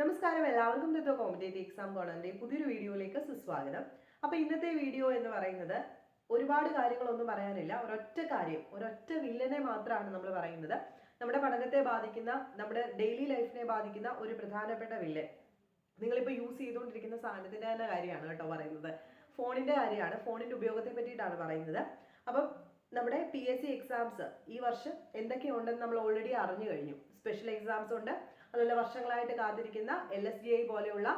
നമസ്കാരം എല്ലാവർക്കും ദത്തോ competitive exam കോണറിന്റെ പുതിയൊരു വീഡിയോയിലേക്ക് സുസ്വാഗതം. അപ്പൊ ഇന്നത്തെ വീഡിയോ എന്ന് പറയുന്നത് ഒരുപാട് കാര്യങ്ങളൊന്നും പറയാനില്ല. ഒരൊറ്റ കാര്യം ഒരൊറ്റ വില്ലനെ മാത്രമാണ് നമ്മൾ പറയുന്നത്. നമ്മുടെ പഠനത്തെ ബാധിക്കുന്ന നമ്മുടെ ഡെയിലി ലൈഫിനെ ബാധിക്കുന്ന ഒരു പ്രധാനപ്പെട്ട വില്ലൻ നിങ്ങളിപ്പോൾ യൂസ് ചെയ്തുകൊണ്ടിരിക്കുന്ന സാധനത്തിന്റെ തന്നെ കാര്യമാണ് കേട്ടോ പറയുന്നത്. ഫോണിന്റെ കാര്യമാണ് ഫോണിന്റെ ഉപയോഗത്തെ പറ്റിയിട്ടാണ് പറയുന്നത്. അപ്പം നമ്മുടെ പി എസ് സി എക്സാംസ് ഈ വർഷം എന്തൊക്കെയുണ്ടെന്ന് നമ്മൾ ഓൾറെഡി അറിഞ്ഞു കഴിഞ്ഞു. സ്പെഷ്യൽ എക്സാംസ് ഉണ്ട്. അതുപോലെ വർഷങ്ങളായിട്ട് കാത്തിരിക്കുന്ന എൽ എസ് ഡി ഐ പോലെയുള്ള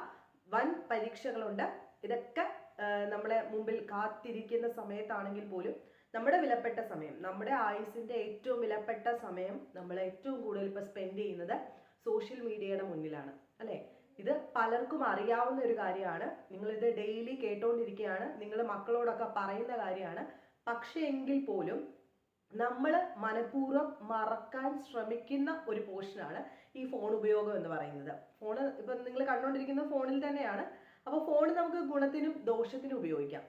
വൻ പരീക്ഷകളുണ്ട്. ഇതൊക്കെ നമ്മളെ മുമ്പിൽ കാത്തിരിക്കുന്ന സമയത്താണെങ്കിൽ പോലും നമ്മുടെ വിലപ്പെട്ട സമയം നമ്മുടെ ആയുസിന്റെ ഏറ്റവും വിലപ്പെട്ട സമയം നമ്മൾ ഏറ്റവും കൂടുതൽ ഇപ്പൊ സ്പെൻഡ് ചെയ്യുന്നത് സോഷ്യൽ മീഡിയയുടെ മുന്നിലാണ്. അല്ലെ? ഇത് പലർക്കും അറിയാവുന്ന ഒരു കാര്യമാണ്. നിങ്ങൾ ഇത് ഡെയിലി കേട്ടോണ്ടിരിക്കുകയാണ് നിങ്ങൾ മക്കളോടൊക്കെ പറയുന്ന കാര്യമാണ്. പക്ഷേ എങ്കിൽ പോലും നമ്മൾ മനഃപൂർവം മറക്കാൻ ശ്രമിക്കുന്ന ഒരു പോർഷനാണ് ഈ ഫോൺ ഉപയോഗം എന്ന് പറയുന്നത്. ഫോൺ ഇപ്പം നിങ്ങൾ കണ്ടുകൊണ്ടിരിക്കുന്ന ഫോണിൽ തന്നെയാണ്. അപ്പോൾ ഫോൺ നമുക്ക് ഗുണത്തിനും ദോഷത്തിനും ഉപയോഗിക്കാം.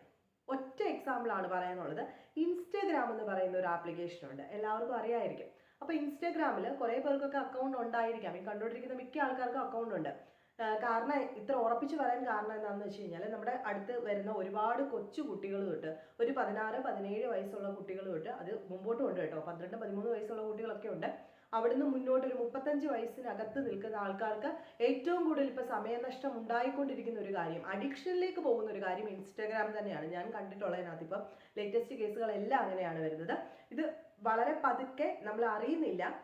ഒറ്റ എക്സാമ്പിൾ ആണ് പറയാനുള്ളത്. ഇൻസ്റ്റാഗ്രാം എന്ന് പറയുന്ന ഒരു ആപ്ലിക്കേഷൻ ഉണ്ട്. എല്ലാവർക്കും അറിയായിരിക്കും. അപ്പോൾ ഇൻസ്റ്റാഗ്രാമിൽ കുറേ പേർക്കൊക്കെ അക്കൗണ്ട് ഉണ്ടായിരിക്കാം. ഈ കണ്ടുകൊണ്ടിരിക്കുന്ന മിക്ക ആൾക്കാർക്കും അക്കൗണ്ട് ഉണ്ട്. കാരണം ഇത്ര ഉറപ്പിച്ച് പറയാൻ കാരണം എന്താണെന്ന് വെച്ച് കഴിഞ്ഞാൽ നമ്മുടെ അടുത്ത് വരുന്ന ഒരുപാട് കൊച്ചു കുട്ടികൾ തൊട്ട് ഒരു പതിനാറ് പതിനേഴ് വയസ്സുള്ള കുട്ടികൾ തൊട്ട് അത് മുമ്പോട്ടും ഉണ്ട് കേട്ടോ. പന്ത്രണ്ട് പതിമൂന്ന് വയസ്സുള്ള കുട്ടികളൊക്കെ ഉണ്ട്. അവിടുന്ന് മുന്നോട്ട് ഒരു മുപ്പത്തഞ്ച് വയസ്സിനകത്ത് നിൽക്കുന്ന ആൾക്കാർക്ക് ഏറ്റവും കൂടുതൽ ഇപ്പൊ സമയനഷ്ടം ഉണ്ടായിക്കൊണ്ടിരിക്കുന്ന ഒരു കാര്യം അഡിക്ഷനിലേക്ക് പോകുന്ന ഒരു കാര്യം ഇൻസ്റ്റാഗ്രാം തന്നെയാണ്. ഞാൻ കണ്ടിട്ടുള്ളതിനകത്ത് ഇപ്പം ലേറ്റസ്റ്റ് കേസുകളെല്ലാം അങ്ങനെയാണ് വരുന്നത്. ഇത് വളരെ പതുക്കെ നമ്മൾ അറിയുന്നില്ല.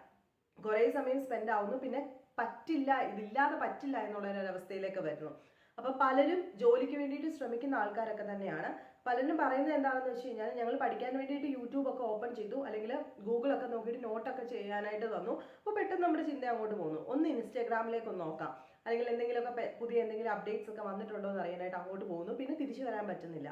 കുറേ സമയം സ്പെൻഡ് ആവുന്നു. പിന്നെ പറ്റില്ല ഇതില്ലാതെ പറ്റില്ല എന്നുള്ള ഒരു അവസ്ഥയിലേക്ക് വരുന്നു. അപ്പൊ പലരും ജോലിക്ക് വേണ്ടിയിട്ട് ശ്രമിക്കുന്ന ആൾക്കാരൊക്കെ തന്നെയാണ്. പലരും പറയുന്നത് എന്താണെന്ന് വെച്ച് കഴിഞ്ഞാൽ ഞങ്ങൾ പഠിക്കാൻ വേണ്ടിയിട്ട് യൂട്യൂബ് ഒക്കെ ഓപ്പൺ ചെയ്തു അല്ലെങ്കിൽ ഗൂഗിൾ ഒക്കെ നോക്കിയിട്ട് നോട്ടൊക്കെ ചെയ്യാനായിട്ട് തന്നു. അപ്പോൾ പെട്ടെന്ന് നമ്മുടെ ചിന്ത അങ്ങോട്ട് പോകുന്നു ഒന്ന് ഇൻസ്റ്റാഗ്രാമിലേക്ക് ഒന്ന് നോക്കാം. അല്ലെങ്കിൽ എന്തെങ്കിലുമൊക്കെ പുതിയ എന്തെങ്കിലും അപ്ഡേറ്റ്സ് ഒക്കെ വന്നിട്ടുണ്ടോ എന്ന് അറിയാനായിട്ട് അങ്ങോട്ട് പോകുന്നു പിന്നെ തിരിച്ചു വരാൻ പറ്റുന്നില്ല.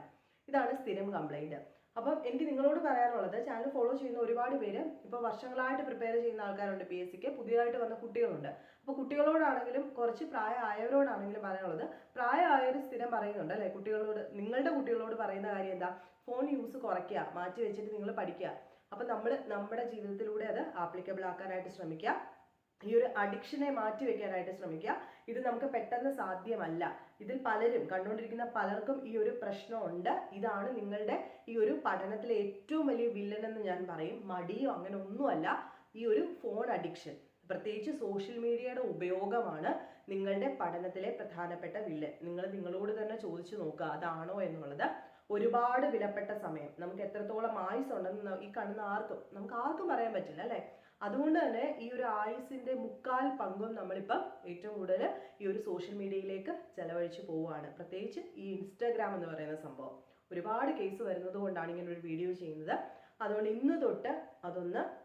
ഇതാണ് സ്ഥിരം കംപ്ലൈന്റ് അപ്പം എനിക്ക് നിങ്ങളോട് പറയാനുള്ളത് ചാനൽ ഫോളോ ചെയ്യുന്ന ഒരുപാട് പേര് ഇപ്പോൾ വർഷങ്ങളായിട്ട് പ്രിപ്പയർ ചെയ്യുന്ന ആൾക്കാരുണ്ട് പി എസ് സിക്ക് പുതിയതായിട്ട് വന്ന കുട്ടികളുണ്ട്. അപ്പോൾ കുട്ടികളോടാണെങ്കിലും കുറച്ച് പ്രായമായവരോടാണെങ്കിലും പറയാനുള്ളത് പ്രായമായവർ സ്ഥിരം പറയുന്നുണ്ട് അല്ലേ? കുട്ടികളോട് നിങ്ങളുടെ കുട്ടികളോട് പറയുന്ന കാര്യം എന്താ? ഫോൺ യൂസ് കുറയ്ക്കുക മാറ്റി വെച്ചിട്ട് നിങ്ങൾ പഠിക്കുക. അപ്പം നമ്മൾ നമ്മുടെ ജീവിതത്തിലൂടെ അത് ആപ്ലിക്കബിൾ ആക്കാനായിട്ട് ശ്രമിക്കുക. ഈ ഒരു അഡിക്ഷനെ മാറ്റി വെക്കാനായിട്ട് ശ്രമിക്കുക. ഇത് നമുക്ക് പെട്ടെന്ന് സാധ്യമല്ല. ഇതിൽ പലരും കണ്ടുകൊണ്ടിരിക്കുന്ന പലർക്കും ഈ ഒരു പ്രശ്നമുണ്ട്. ഇതാണ് നിങ്ങളുടെ ഈ ഒരു പഠനത്തിലെ ഏറ്റവും വലിയ വില്ലൻ എന്ന് ഞാൻ പറയും. മടിയോ അങ്ങനെ ഒന്നുമല്ല. ഈ ഒരു ഫോൺ അഡിക്ഷൻ. പ്രത്യേകിച്ച് സോഷ്യൽ മീഡിയയുടെ ഉപയോഗമാണ് നിങ്ങളുടെ പഠനത്തിലെ പ്രധാനപ്പെട്ട വില്ലൻ. നിങ്ങൾ നിങ്ങളോട് തന്നെ ചോദിച്ചു നോക്കുക അതാണോ എന്നുള്ളത്. ഒരുപാട് വിലപ്പെട്ട സമയം. നമുക്ക് എത്രത്തോളം ആയുസ് ഉണ്ടെന്ന് ഈ കാണുന്ന ആർക്കും നമുക്ക് ആർക്കും പറയാൻ പറ്റില്ല അല്ലേ? അതുകൊണ്ട് തന്നെ ഈ ഒരു ആയുസിന്റെ മുക്കാൽ പങ്കും നമ്മളിപ്പം ഏറ്റവും കൂടുതൽ ഈ ഒരു സോഷ്യൽ മീഡിയയിലേക്ക് ചെലവഴിച്ച് പോവുകയാണ്. പ്രത്യേകിച്ച് ഈ ഇൻസ്റ്റാഗ്രാം എന്ന് പറയുന്ന സംഭവം. ഒരുപാട് കേസ് വരുന്നത് കൊണ്ടാണ് ഇങ്ങനെ ഒരു വീഡിയോ ചെയ്യുന്നത്. അതുകൊണ്ട് ഇന്ന് തൊട്ട് അതൊന്ന്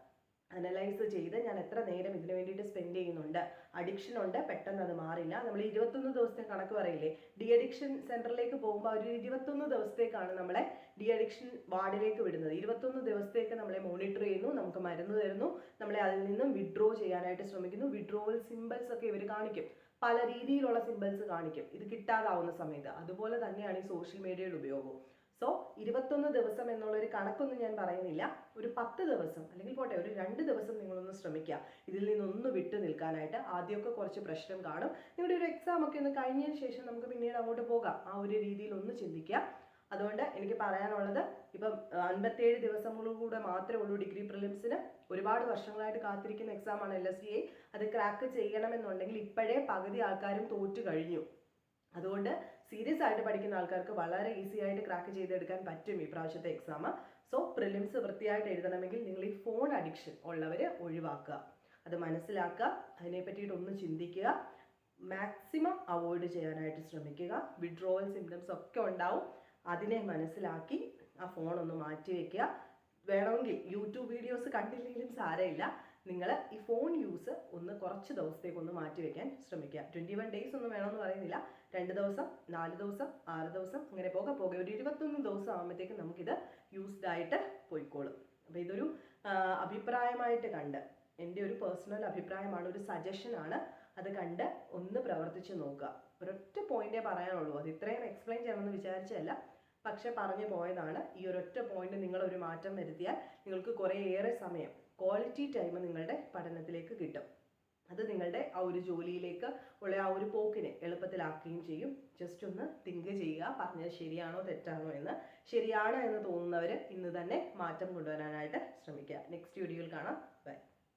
അനലൈസ് ചെയ്ത് ഞാൻ എത്ര നേരം ഇതിനു വേണ്ടിയിട്ട് സ്പെൻഡ് ചെയ്യുന്നുണ്ട്. അഡിക്ഷൻ ഉണ്ട് പെട്ടെന്ന് അത് മാറില്ല. നമ്മൾ ഇരുപത്തൊന്ന് ദിവസത്തെ കണക്ക് പറയില്ലേ? ഡി അഡിക്ഷൻ സെന്ററിലേക്ക് പോകുമ്പോൾ ഒരു ഇരുപത്തൊന്ന് ദിവസത്തേക്കാണ് നമ്മളെ ഡി അഡിക്ഷൻ വാർഡിലേക്ക് വിടുന്നത്. ഇരുപത്തൊന്ന് ദിവസത്തേക്ക് നമ്മളെ മോണിറ്റർ ചെയ്യുന്നു നമുക്ക് മരുന്ന് തരുന്നു നമ്മളെ അതിൽ നിന്നും വിഡ്രോ ചെയ്യാനായിട്ട് ശ്രമിക്കുന്നു. വിഡ്രോവൽ സിമ്പിൾസ് ഒക്കെ ഇവർ കാണിക്കും. പല രീതിയിലുള്ള സിമ്പിൾസ് കാണിക്കും. ഇത് കിട്ടാതാവുന്ന സമയത്ത്. അതുപോലെ തന്നെയാണ് ഈ സോഷ്യൽ മീഡിയയുടെ ഉപയോഗവും. സോ ഇരുപത്തൊന്ന് ദിവസം എന്നുള്ളൊരു കണക്കൊന്നും ഞാൻ പറയുന്നില്ല. ഒരു പത്ത് ദിവസം അല്ലെങ്കിൽ പോട്ടെ ഒരു രണ്ട് ദിവസം നിങ്ങളൊന്ന് ശ്രമിക്കുക. ഇതിൽ നിന്നൊന്ന് വിട്ടു നിൽക്കാനായിട്ട് ആദ്യമൊക്കെ കുറച്ച് പ്രശ്നം കാണും. നിങ്ങളുടെ ഒരു എക്സാം ഒക്കെ ഒന്ന് കഴിഞ്ഞതിന് ശേഷം നമുക്ക് പിന്നീട് അങ്ങോട്ട് പോകാം. ആ ഒരു രീതിയിൽ ഒന്ന് ചിന്തിക്കുക. അതുകൊണ്ട് എനിക്ക് പറയാനുള്ളത് ഇപ്പം അൻപത്തേഴ് ദിവസങ്ങളിലൂടെ മാത്രമേ ഉള്ളൂ ഡിഗ്രി പ്രിലിംസിന്. ഒരുപാട് വർഷങ്ങളായിട്ട് കാത്തിരിക്കുന്ന എക്സാമാണ് എൽ എസ് ഐ അത് ക്രാക്ക് ചെയ്യണമെന്നുണ്ടെങ്കിൽ ഇപ്പോഴേ പകുതി ആൾക്കാരും തോറ്റു കഴിഞ്ഞു. അതുകൊണ്ട് സീരിയസ് ആയിട്ട് പഠിക്കുന്ന ആൾക്കാർക്ക് വളരെ ഈസി ആയിട്ട് ക്രാക്ക് ചെയ്തെടുക്കാൻ പറ്റും ഈ പ്രാവശ്യത്തെ എക്സാം സോ പ്രിലിംസ് വൃത്തിയായിട്ട് എഴുതണമെങ്കിൽ നിങ്ങൾ ഈ ഫോൺ അഡിക്ഷൻ ഉള്ളവരെ ഒഴിവാക്കുക. അത് മനസ്സിലാക്കുക. അതിനെ പറ്റിയിട്ട് ഒന്ന് ചിന്തിക്കുക. മാക്സിമം അവോയ്ഡ് ചെയ്യാനായിട്ട് ശ്രമിക്കുക. വിഡ്രോവൽ സിംറ്റംസ് ഒക്കെ ഉണ്ടാവും. അതിനെ മനസ്സിലാക്കി ആ ഫോൺ ഒന്ന് മാറ്റി വെക്കുക. വേണമെങ്കിൽ യൂട്യൂബ് വീഡിയോസ് കണ്ടില്ലെങ്കിലും സാരമില്ല. നിങ്ങൾ ഈ ഫോൺ യൂസ് ഒന്ന് കുറച്ച് ദിവസത്തേക്ക് ഒന്ന് മാറ്റി വെക്കാൻ ശ്രമിക്കുക. ട്വന്റി വൺ ഡേയ്സ് ഒന്നും വേണമെന്ന് പറയുന്നില്ല. രണ്ട് ദിവസം നാല് ദിവസം ആറ് ദിവസം അങ്ങനെ പോകെ. പോകെ. ഒരു ഇരുപത്തൊന്ന് ദിവസം ആകുമ്പോഴത്തേക്ക് നമുക്കിത് യൂസ്ഡ് ആയിട്ട് പോയിക്കോളും. അപ്പോൾ ഇതൊരു അഭിപ്രായമായിട്ട് കണ്ട് എന്റെ ഒരു പേഴ്സണൽ അഭിപ്രായമാണ് ഒരു സജഷനാണ് അത് കണ്ട് ഒന്ന് പ്രവർത്തിച്ച് നോക്കുക. ഒരൊറ്റ പോയിന്റേ പറയാനുള്ളൂ. അത് ഇത്രയും എക്സ്പ്ലെയിൻ ചെയ്യണമെന്ന് വിചാരിച്ചതല്ല. പക്ഷെ പറഞ്ഞു പോയതാണ്. ഈ ഒരൊറ്റ പോയിന്റ് നിങ്ങൾ ഒരു മാറ്റം വരുത്തിയാൽ നിങ്ങൾക്ക് കുറേ ഏറെ സമയം ക്വാളിറ്റി ടൈം നിങ്ങളുടെ പഠനത്തിലേക്ക് കിട്ടും. അത് നിങ്ങളുടെ ആ ഒരു ജോലിയിലേക്ക് ഉള്ള ആ ഒരു പോക്കിനെ എളുപ്പത്തിലാക്കുകയും ചെയ്യും. ജസ്റ്റ് ഒന്ന് തിങ്ക് ചെയ്യുക. പറഞ്ഞത് ശരിയാണോ തെറ്റാണോ എന്ന് ശരിയാണ് എന്ന് തോന്നുന്നവർ ഇന്ന് തന്നെ മാറ്റം കൊണ്ടുവരാനായിട്ട് ശ്രമിക്കുക. നെക്സ്റ്റ് വീഡിയോയിൽ കാണാം. ബൈ